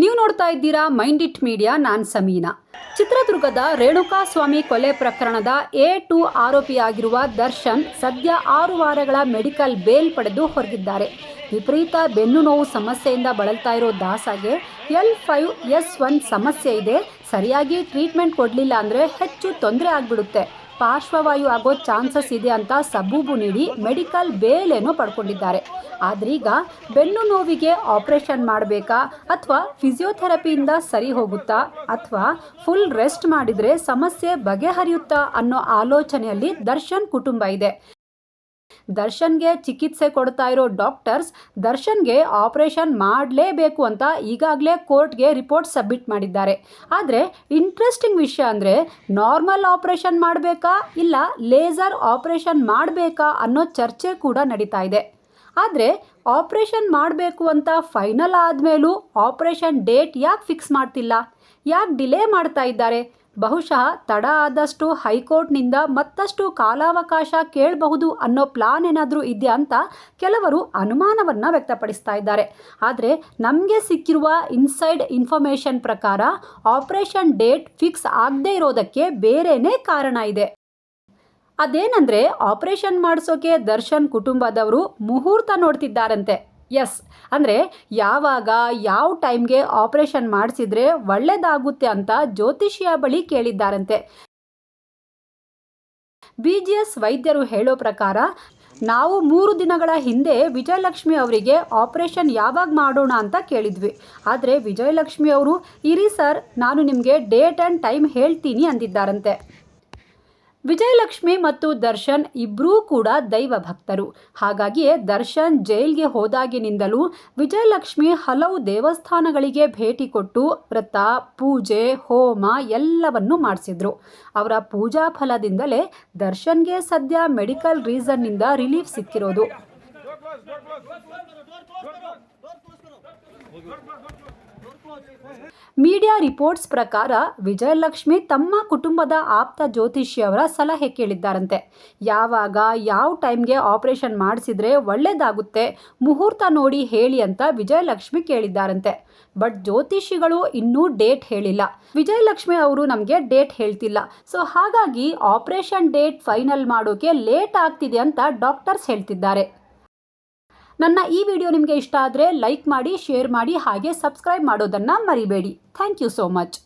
ನೀವು ನೋಡ್ತಾ ಇದ್ದೀರಾ ಮೈಂಡ್ ಇಟ್ ಮೀಡಿಯಾ, ನಾನ್ ಸಮೀನಾ. ಚಿತ್ರದುರ್ಗದ ರೇಣುಕಾ ಸ್ವಾಮಿ ಕೊಲೆ ಪ್ರಕರಣದ ಎ ಟು ಆರೋಪಿಯಾಗಿರುವ ದರ್ಶನ್ ಸದ್ಯ ಆರು ವಾರಗಳ ಮೆಡಿಕಲ್ ಬೇಲ್ ಪಡೆದು ಹೊರಗಿದ್ದಾರೆ. ವಿಪರೀತ ಬೆನ್ನು ನೋವು ಸಮಸ್ಯೆಯಿಂದ ಬಳಲ್ತಾ ಇರೋ ದಾಸಾಗೆ ಎಲ್ ಫೈವ್, ಎಸ್ ಒನ್ ಸಮಸ್ಯೆ ಇದೆ. ಸರಿಯಾಗಿ ಟ್ರೀಟ್ಮೆಂಟ್ ಕೊಡಲಿಲ್ಲ ಅಂದರೆ ಹೆಚ್ಚು ತೊಂದರೆ ಆಗಿಬಿಡುತ್ತೆ. ಪಾರ್ಶ್ವವಾಯು ಆಗೋ ಚಾನ್ಸಸ್ ಇದೆ ಅಂತ ಸಬೂಬು ನೀಡಿ ಮೆಡಿಕಲ್ ಬೇಲೇನೋ ಪಡ್ಕೊಂಡಿದ್ದಾರೆ. ಆದ್ರೀಗ ಬೆನ್ನು ನೋವಿಗೆ ಆಪರೇಷನ್ ಮಾಡಬೇಕಾ ಅಥವಾ ಫಿಸಿಯೋಥೆರಪಿಯಿಂದ ಸರಿ ಹೋಗುತ್ತಾ ಅಥವಾ ಫುಲ್ ರೆಸ್ಟ್ ಮಾಡಿದರೆ ಸಮಸ್ಯೆ ಬಗೆಹರಿಯುತ್ತಾ ಅನ್ನೋ ಆಲೋಚನೆಯಲ್ಲಿ ದರ್ಶನ್ ಕುಟುಂಬ ಇದೆ. ದರ್ಶನ್ಗೆ ಚಿಕಿತ್ಸೆ ಕೊಡ್ತಾ ಇರೋ ಡಾಕ್ಟರ್ಸ್ ದರ್ಶನ್ಗೆ ಆಪರೇಷನ್ ಮಾಡಲೇಬೇಕು ಅಂತ ಈಗಾಗಲೇ ಕೋರ್ಟ್ಗೆ ರಿಪೋರ್ಟ್ ಸಬ್ಮಿಟ್ ಮಾಡಿದ್ದಾರೆ. ಆದರೆ ಇಂಟ್ರೆಸ್ಟಿಂಗ್ ವಿಷಯ ಅಂದರೆ ನಾರ್ಮಲ್ ಆಪರೇಷನ್ ಮಾಡಬೇಕಾ ಇಲ್ಲ ಲೇಸರ್ ಆಪರೇಷನ್ ಮಾಡಬೇಕಾ ಅನ್ನೋ ಚರ್ಚೆ ಕೂಡ ನಡೀತಾ ಇದೆ. ಆದರೆ ಆಪರೇಷನ್ ಮಾಡಬೇಕು ಅಂತ ಫೈನಲ್ ಆದಮೇಲೂ ಆಪರೇಷನ್ ಡೇಟ್ ಯಾಕೆ ಫಿಕ್ಸ್ ಮಾಡ್ತಿಲ್ಲ? ಯಾಕೆ ಡಿಲೇ ಮಾಡ್ತಾ ಇದ್ದಾರೆ? ಬಹುಶಃ ತಡ ಆದಷ್ಟು ಹೈಕೋರ್ಟ್ನಿಂದ ಮತ್ತಷ್ಟು ಕಾಲಾವಕಾಶ ಕೇಳಬಹುದು ಅನ್ನೋ ಪ್ಲಾನ್ ಏನಾದರೂ ಇದೆಯಾ ಅಂತ ಕೆಲವರು ಅನುಮಾನವನ್ನು ವ್ಯಕ್ತಪಡಿಸ್ತಾ ಇದ್ದಾರೆ. ಆದರೆ ನಮಗೆ ಸಿಕ್ಕಿರುವ ಇನ್ಸೈಡ್ ಇನ್ಫಾರ್ಮೇಷನ್ ಪ್ರಕಾರ ಆಪರೇಷನ್ ಡೇಟ್ ಫಿಕ್ಸ್ ಆಗದೇ ಇರೋದಕ್ಕೆ ಬೇರೆಯೇ ಕಾರಣ ಇದೆ. ಅದೇನಂದ್ರೆ ಆಪರೇಷನ್ ಮಾಡಿಸೋಕೆ ದರ್ಶನ್ ಕುಟುಂಬದವರು ಮುಹೂರ್ತ ನೋಡ್ತಿದ್ದಾರಂತೆ. ಎಸ್ ಅಂದರೆ ಯಾವಾಗ ಯಾವ ಟೈಮ್ಗೆ ಆಪರೇಷನ್ ಮಾಡಿಸಿದ್ರೆ ಒಳ್ಳೆಯದಾಗುತ್ತೆ ಅಂತ ಜ್ಯೋತಿಷಿಯ ಬಳಿ ಕೇಳಿದ್ದಾರಂತೆ. ಬಿ ಜಿ ಎಸ್ ವೈದ್ಯರು ಹೇಳೋ ಪ್ರಕಾರ ನಾವು ಮೂರು ದಿನಗಳ ಹಿಂದೆ ವಿಜಯಲಕ್ಷ್ಮಿ ಅವರಿಗೆ ಆಪರೇಷನ್ ಯಾವಾಗ ಮಾಡೋಣ ಅಂತ ಕೇಳಿದ್ವಿ. ಆದರೆ ವಿಜಯಲಕ್ಷ್ಮಿ ಅವರು, ಇರಿ ಸರ್ ನಾನು ನಿಮಗೆ ಡೇಟ್ ಆ್ಯಂಡ್ ಟೈಮ್ ಹೇಳ್ತೀನಿ ಅಂದಿದ್ದಾರಂತೆ. ವಿಜಯಲಕ್ಷ್ಮಿ ಮತ್ತು ದರ್ಶನ್ ಇಬ್ಬರೂ ಕೂಡ ದೈವ ಭಕ್ತರು. ಹಾಗಾಗಿಯೇ ದರ್ಶನ್ ಜೈಲ್ಗೆ ಹೋದಾಗಿನಿಂದಲೂ ವಿಜಯಲಕ್ಷ್ಮಿ ಹಲವು ದೇವಸ್ಥಾನಗಳಿಗೆ ಭೇಟಿ ಕೊಟ್ಟು ವ್ರತ, ಪೂಜೆ, ಹೋಮ ಎಲ್ಲವನ್ನೂ ಮಾಡಿಸಿದ್ರು. ಅವರ ಪೂಜಾ ಫಲದಿಂದಲೇ ದರ್ಶನ್ಗೆ ಸದ್ಯ ಮೆಡಿಕಲ್ ರೀಸನ್ನಿಂದ ರಿಲೀಫ್ ಸಿಕ್ಕಿರೋದು. ಮೀಡಿಯಾ ರಿಪೋರ್ಟ್ಸ್ ಪ್ರಕಾರ ವಿಜಯಲಕ್ಷ್ಮಿ ತಮ್ಮ ಕುಟುಂಬದ ಆಪ್ತ ಜ್ಯೋತಿಷಿಯವರ ಸಲಹೆ ಕೇಳಿದ್ದಾರಂತೆ. ಯಾವಾಗ, ಯಾವ ಟೈಮ್ಗೆ ಆಪರೇಷನ್ ಮಾಡಿಸಿದ್ರೆ ಒಳ್ಳೆಯದಾಗುತ್ತೆ ಮುಹೂರ್ತ ನೋಡಿ ಹೇಳಿ ಅಂತ ವಿಜಯಲಕ್ಷ್ಮಿ ಕೇಳಿದ್ದಾರಂತೆ. ಬಟ್ ಜ್ಯೋತಿಷಿಗಳು ಇನ್ನೂ ಡೇಟ್ ಹೇಳಿಲ್ಲ. ವಿಜಯಲಕ್ಷ್ಮಿ ಅವರು ನಮಗೆ ಡೇಟ್ ಹೇಳ್ತಿಲ್ಲ. ಸೊ ಹಾಗಾಗಿ ಆಪರೇಷನ್ ಡೇಟ್ ಫೈನಲ್ ಮಾಡೋಕೆ ಲೇಟ್ ಆಗ್ತಿದೆ ಅಂತ ಡಾಕ್ಟರ್ಸ್ ಹೇಳ್ತಿದ್ದಾರೆ. ನನ್ನ ಈ ವಿಡಿಯೋ ನಿಮಗೆ ಇಷ್ಟ ಆದರೆ ಲೈಕ್ ಮಾಡಿ, ಶೇರ್ ಮಾಡಿ ಹಾಗೆ ಸಬ್ಸ್ಕ್ರೈಬ್ ಮಾಡೋದನ್ನು ಮರಿಬೇಡಿ. Thank you so much.